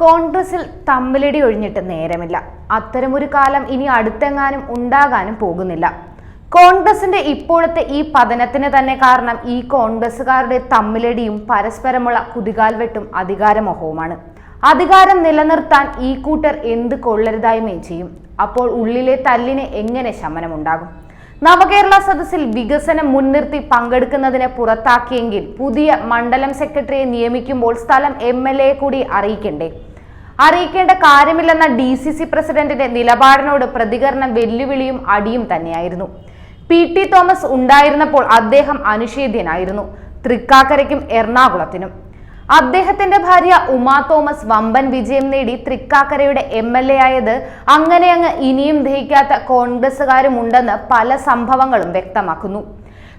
കോൺഗ്രസിൽ തമ്മിലടി ഒഴിഞ്ഞിട്ട് നേരമില്ല. അത്തരമൊരു കാലം ഇനി അടുത്തെങ്ങാനും ഉണ്ടാകാനും പോകുന്നില്ല. കോൺഗ്രസിന്റെ ഇപ്പോഴത്തെ ഈ പതനത്തിന് തന്നെ കാരണം ഈ കോൺഗ്രസുകാരുടെ തമ്മിലടിയും പരസ്പരമുള്ള കുതികാൽവെട്ടും അധികാരമോഹവുമാണ്. അധികാരം നിലനിർത്താൻ ഈ കൂട്ടർ എന്ത് കൊള്ളരുതായ്മയും ചെയ്യും. അപ്പോൾ ഉള്ളിലെ തല്ലിന് എങ്ങനെ ശമനമുണ്ടാകും? നവകേരള സദസ്സിൽ വികസനം മുൻനിർത്തി പങ്കെടുക്കുന്നതിനെ പുറത്താക്കിയെങ്കിൽ പുതിയ മണ്ഡലം സെക്രട്ടറിയെ നിയമിക്കുമ്പോൾ സ്ഥലം എം എൽ എ കൂടി അറിയിക്കണ്ടേ? അറിയിക്കേണ്ട കാര്യമില്ലെന്ന ഡി സി സി പ്രസിഡന്റിന്റെ നിലപാടിനോട് പ്രതികരണം വെല്ലുവിളിയും അടിയും തന്നെയായിരുന്നു. പി ടി തോമസ് ഉണ്ടായിരുന്നപ്പോൾ അദ്ദേഹം അനുഷേദ്യനായിരുന്നു തൃക്കാക്കരയ്ക്കും എറണാകുളത്തിനും. അദ്ദേഹത്തിന്റെ ഭാര്യ ഉമാ തോമസ് വമ്പൻ വിജയം നേടി തൃക്കാക്കരയുടെ എം എൽ എ ആയത് അങ്ങനെ അങ്ങ് ഇനിയും ദഹിക്കാത്ത കോൺഗ്രസുകാരുമുണ്ടെന്ന് പല സംഭവങ്ങളും വ്യക്തമാക്കുന്നു.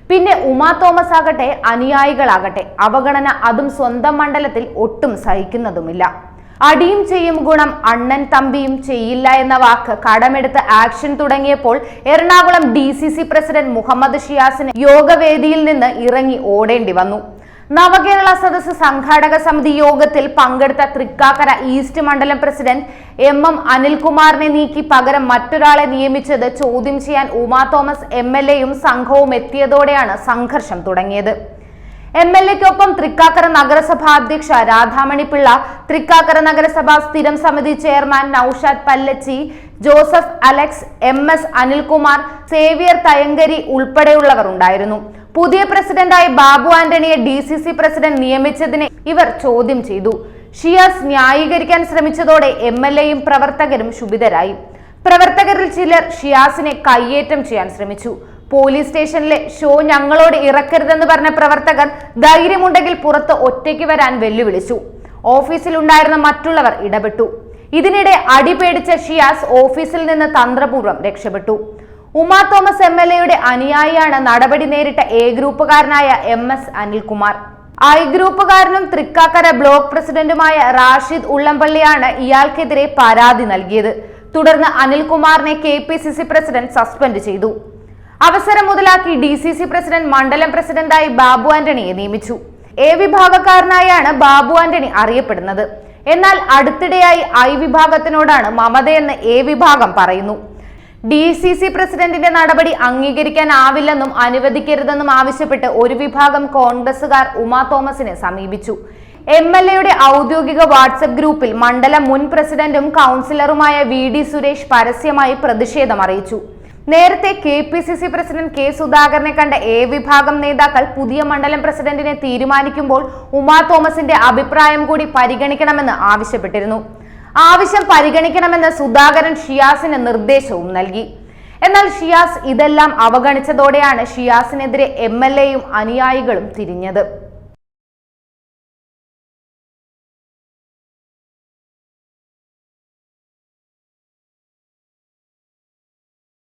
പിന്നെ ഉമാ തോമസ് ആകട്ടെ അനുയായികളാകട്ടെ അവഗണന അതും സ്വന്തം മണ്ഡലത്തിൽ ഒട്ടും സഹിക്കുന്നതുമില്ല. അടിയും ചെയ്യും ഗുണം അണ്ണൻ തമ്പിയും ചെയ്യില്ല എന്ന വാക്ക് കടമെടുത്ത് ആക്ഷൻ തുടങ്ങിയപ്പോൾ Ernakulam D C C president Muhammad ഷിയാസിന് യോഗവേദിയിൽ നിന്ന് ഇറങ്ങി ഓടേണ്ടി വന്നു. നവകേരള സദസ് സംഘാടക സമിതി യോഗത്തിൽ പങ്കെടുത്ത തൃക്കാക്കര ഈസ്റ്റ് മണ്ഡലം പ്രസിഡന്റ് എം എം അനിൽകുമാറിനെ നീക്കി പകരം മറ്റൊരാളെ നിയമിച്ചത് ചോദ്യം ചെയ്യാൻ ഉമാ തോമസ് എം എൽ എയും സംഘവും എത്തിയതോടെയാണ് സംഘർഷം തുടങ്ങിയത്. എം എൽ എക്കൊപ്പം തൃക്കാക്കര നഗരസഭ അധ്യക്ഷ രാധാമണി പിള്ള തൃക്കാക്കര നഗരസഭ സ്ഥിരം സമിതി chairman Naushad Pallachi Joseph Alex M S Anilkumar Xavier Thayankari ഉൾപ്പെടെയുള്ളവർ ഉണ്ടായിരുന്നു പുതിയ പ്രസിഡന്റായ ബാബു ആന്റണിയെ ഡി സി സി പ്രസിഡന്റ് നിയമിച്ചതിനെ ഇവർ ചോദ്യം ചെയ്തു. ഷിയാസ് ന്യായീകരിക്കാൻ ശ്രമിച്ചതോടെ എം എൽ എയും പ്രവർത്തകരും ശുഭിതരായി പ്രവർത്തകരിൽ ചിലർ ഷിയാസിനെ കയ്യേറ്റം ചെയ്യാൻ ശ്രമിച്ചു. പോലീസ് സ്റ്റേഷനിലെ ഷോ ഞങ്ങളോട് ഇറക്കരുതെന്ന് പറഞ്ഞ പ്രവർത്തകർ ധൈര്യമുണ്ടെങ്കിൽ പുറത്ത് ഒറ്റയ്ക്ക് വരാൻ വെല്ലുവിളിച്ചു. ഓഫീസിലുണ്ടായിരുന്ന മറ്റുള്ളവർ ഇടപെട്ടു. ഇതിനിടെ അടി പേടിച്ച ഷിയാസ് ഓഫീസിൽ നിന്ന് തന്ത്രപൂർവം രക്ഷപ്പെട്ടു. ഉമാ തോമസ് എം എൽ എയുടെ അനുയായിയാണ് നടപടി നേരിട്ട എ ഗ്രൂപ്പുകാരനായ എം എസ് അനിൽകുമാർ. ഐ ഗ്രൂപ്പുകാരനും തൃക്കാക്കര ബ്ലോക്ക് പ്രസിഡന്റുമായ റാഷിദ് ഉള്ളംപള്ളിയാണ് ഇയാൾക്കെതിരെ പരാതി നൽകിയത്. തുടർന്ന് അനിൽകുമാറിനെ K P C C president suspend ചെയ്തു. അവസരം മുതലാക്കി ഡി സി സി പ്രസിഡന്റ് മണ്ഡലം പ്രസിഡന്റായി ബാബു ആന്റണിയെ നിയമിച്ചു. എ വിഭാഗക്കാരനായാണ് ബാബു ആന്റണി അറിയപ്പെടുന്നത്. എന്നാൽ അടുത്തിടെയായി ഐ വിഭാഗത്തിനോടാണ് മമതയെന്ന് എ വിഭാഗം പറയുന്നു. ഡി സി സി പ്രസിഡന്റിന്റെ നടപടി അംഗീകരിക്കാനാവില്ലെന്നും അനുവദിക്കരുതെന്നും ആവശ്യപ്പെട്ട് ഒരു വിഭാഗം കോൺഗ്രസുകാർ ഉമാ തോമസിനെ സമീപിച്ചു. എം എൽ എയുടെ ഔദ്യോഗിക വാട്സപ്പ് ഗ്രൂപ്പിൽ മണ്ഡലം മുൻ പ്രസിഡന്റും കൗൺസിലറുമായ വി ഡി സുരേഷ് പരസ്യമായി പ്രതിഷേധം അറിയിച്ചു. നേരത്തെ K P C C president K സുധാകരനെ കണ്ട എ വിഭാഗം നേതാക്കൾ പുതിയ മണ്ഡലം പ്രസിഡന്റിനെ തീരുമാനിക്കുമ്പോൾ ഉമാ തോമസിന്റെ അഭിപ്രായം കൂടി പരിഗണിക്കണമെന്ന് ആവശ്യപ്പെട്ടിരുന്നു. ആവശ്യം പരിഗണിക്കണമെന്ന് സുധാകരൻ ഷിയാസിന് നിർദ്ദേശവും നൽകി. എന്നാൽ ഷിയാസ് ഇതെല്ലാം അവഗണിച്ചതോടെയാണ് ഷിയാസിനെതിരെ എം എൽ എയും അനുയായികളും തിരിഞ്ഞത്.